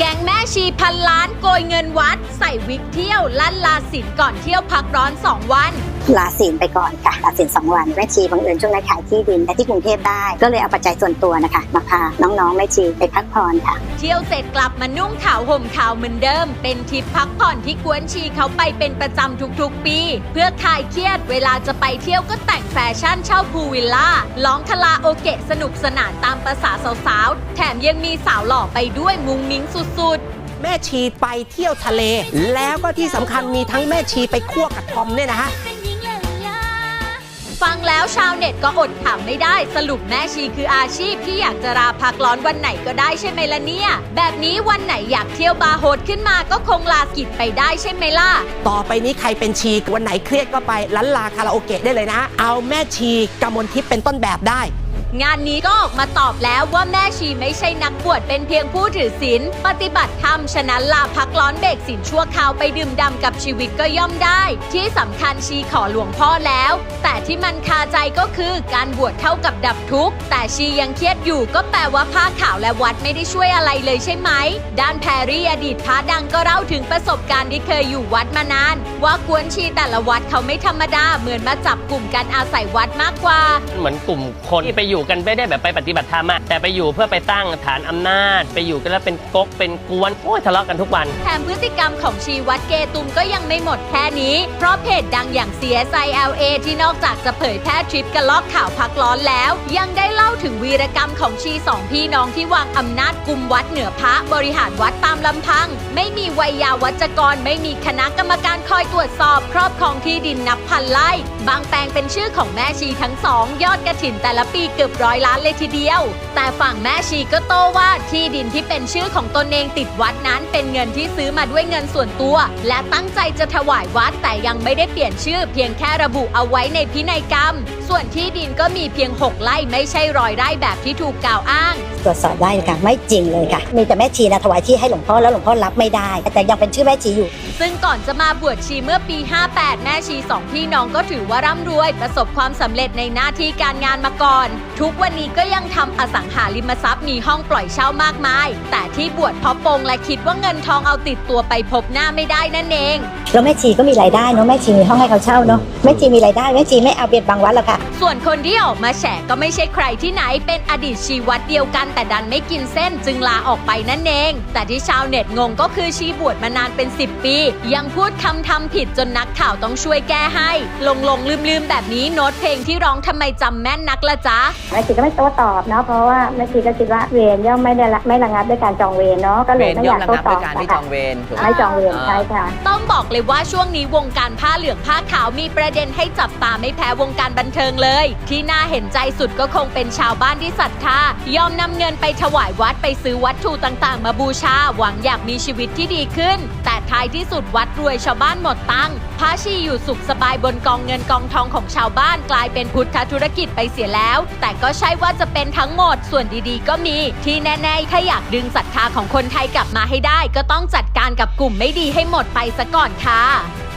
แก๊งแม่ชีพันล้านโกยเงินวัด ใส่วิกเที่ยวลั่นลาสินก่อนเที่ยวพักร้อน 2 วัน ลาศีลไปก่อนค่ะลาศีลสองวันแม่ชีบังเอิญช่วงนั้นขายที่ดินและที่กรุงเทพได้ ก็เลยเอาปัจจัยส่วนตัวนะคะ มาพาน้องๆแม่ชีไปพักผ่อนค่ะ เที่ยวเสร็จกลับมานุ่งขาวห่มขาวเหมือนเดิม เป็นทริปพักผ่อนที่กวนชีเขาไปเป็นประจำทุกๆ ปี เพื่อคลายเครียดเวลาจะไปเที่ยวก็แต่งแฟชั่นเช่าพูลวิลล่าร้องคาราโอเกะสนุกสนานตามประษาสาวๆแถมยังมีสาวหล่อไปด้วยมุงมิ้งสุดๆแม่ชีไปเที่ยวทะเล แล้วก็ที่สำคัญมีทั้งแม่ชีไปคั่วกับทอมเนี่ยนะฮะ ฟังแล้วชาวเน็ตก็อดถามไม่ได้ สรุปแม่ชีคืออาชีพที่อยากจะลาพักร้อนวันไหนก็ได้ใช่ไหมล่ะเนี่ย แบบนี้วันไหนอยากเที่ยวบาร์โฮดขึ้นมาก็คงลากิจไปได้ใช่ไหมล่ะ ต่อไปนี้ใครเป็นชีวันไหนเครียดก็ไปลันลาคาราโอเกะได้เลยนะ เอาแม่ชีกำมลทิพย์เป็นต้นแบบได้ งานนี้ก็ออกมาตอบแล้วว่าแม่ชีไม่ใช่นักบวชเป็นเพียงผู้ถือศีลปฏิบัติธรรมฉะนั้นลาพักร้อนเบรกศีลชั่วคราวไปดื่มด่ำกับชีวิตก็ย่อมได้ ที่สำคัญชีขอหลวงพ่อแล้ว แต่ที่มันคาใจก็คือการบวชเท่ากับดับทุกข์ แต่ชียังเครียดอยู่ก็แปลว่าผ้าขาวและวัดไม่ได้ช่วยอะไรเลยใช่ไหม ด้านแพรรี่อดีตพระดังก็เล่าถึงประสบการณ์ที่เคยอยู่วัดมานาน ว่ากวนชีแต่ละวัดเขาไม่ธรรมดาเหมือนมาจับกลุ่มกันอาศัยวัดมากกว่า เหมือนกลุ่มคนที่ไปอยู่กันไม่ได้แบบไปปฏิบัติธรรมอะแต่ไปอยู่เพื่อไปตั้งฐานอำนาจ ไปอยู่กันแล้วเป็นก๊กเป็นกวนโอ้ยทะเลาะกันทุกวัน แถมพฤติกรรมของชีวัดเกตุมก็ยังไม่หมดแค่นี้ เพราะเพจดังอย่าง CSI LA ที่นอกจากจะเผยแพร่ทริปกระลอกข่าวพักร้อนแล้ว ยังได้เล่าถึงวีรกรรมของชีสองพี่น้องที่วางอำนาจกุมวัดเหนือพระบริหารวัดตามลำพัง ไม่มีวัยยาวัจกรไม่มีคณะกรรมการคอยตรวจสอบ ครอบครองที่ดินนับพันไร่บางแปลงเป็นชื่อของแม่ชีทั้งสอง ยอดกระถินแต่ละปีเกือบร้อยล้านเลยทีเดียว แต่ฝั่งแม่ชีก็โต้ว่าที่ดินที่เป็นชื่อของตนเองติดวัดนั้น เป็นเงินที่ซื้อมาด้วยเงินส่วนตัว และตั้งใจจะถวายวัดแต่ยังไม่ได้เปลี่ยนชื่อ เพียงแค่ระบุเอาไว้ในพินัยกรรม ส่วนที่ดินก็มีเพียง 6 ไร่ไม่ใช่ร้อยไร่แบบที่ถูกกล่าวอ้าง ตรวจสอบได้เลยค่ะไม่จริงเลยค่ะ มีแต่แม่ชีนะถวายที่ให้หลวงพ่อแล้วหลวงพ่อรับไม่ได้ แต่ยังเป็นชื่อแม่ชีอยู่ ซึ่งก่อนจะมาบวชชีเมื่อปี 58 แม่ชีสองพี่น้องก็ถือว่าร่ำรวย ประสบความสำเร็จในหน้าที่การงานมาก่อนทุกวันนี้ก็ยังทำอสังหาริมทรัพย์มีห้องปล่อยเช่ามากมาย แต่ที่บวชเพราะปงและคิดว่าเงินทองเอาติดตัวไปพบหน้าไม่ได้นั่นเอง แล้วแม่ชีก็มีรายได้เนาะแม่ชีมีห้องให้เขาเช่าเนาะแม่ชีมีรายได้แม่ชีไม่เอาเบียดบังวัดหรอกค่ะ ส่วนคนที่ออกมาแฉก็ไม่ใช่ใครที่ไหนเป็นอดีตชีวัดเดียวกัน แต่ดันไม่กินเส้นจึงลาออกไปนั่นเอง แต่ที่ชาวเน็ตงงก็คือชีบวชมานานเป็น 10 ปี ยังพูดคำทำผิดจนนักข่าวต้องช่วยแก้ให้ ลงลงลืมลืมๆแบบนี้โน้ตเพลงที่ร้องทำไมจำแม่นนักละจ๊ะแม่ชีก็ไม่โต้ตอบเนาะเพราะว่าแม่ชีก็คิดว่าเวรย่อมไม่ได้ละไม่ระงับด้วยการจองเวรเนาะก็เลเวยรไม่ย่ออมยากระโต้งับตด้อวยบการไม่นะจคะองเวรถูกไหม ไม่จองเวรใช่ค่ะ ต้องบอกเลยว่าช่วงนี้วงการผ้าเหลืองผ้าขาวมีประเด็นให้จับตาไม่แพ้วงการบันเทิงเลย ที่น่าเห็นใจสุดก็คงเป็นชาวบ้านที่ศรัทธายอมนำเงินไปถวายวัดไปซื้อวัตถุต่างๆ มาบูชา หวังอยากมีชีวิตที่ดีขึ้น แต่ท้ายที่สุดวัดรวยชาวบ้านหมดตังค์พระชีอยู่สุขสบายบนกองเงินกองทองของชาวบ้านกลายเป็นพุทธธุรกิจไปเสียแล้ว แต่ก็ใช่ว่าจะเป็นทั้งหมด ส่วนดีๆ ก็มี ที่แน่ๆ ถ้าอยากดึงศรัทธาของคนไทยกลับมาให้ได้ ก็ต้องจัดการกับกลุ่มไม่ดีให้หมดไปซะก่อนค่ะ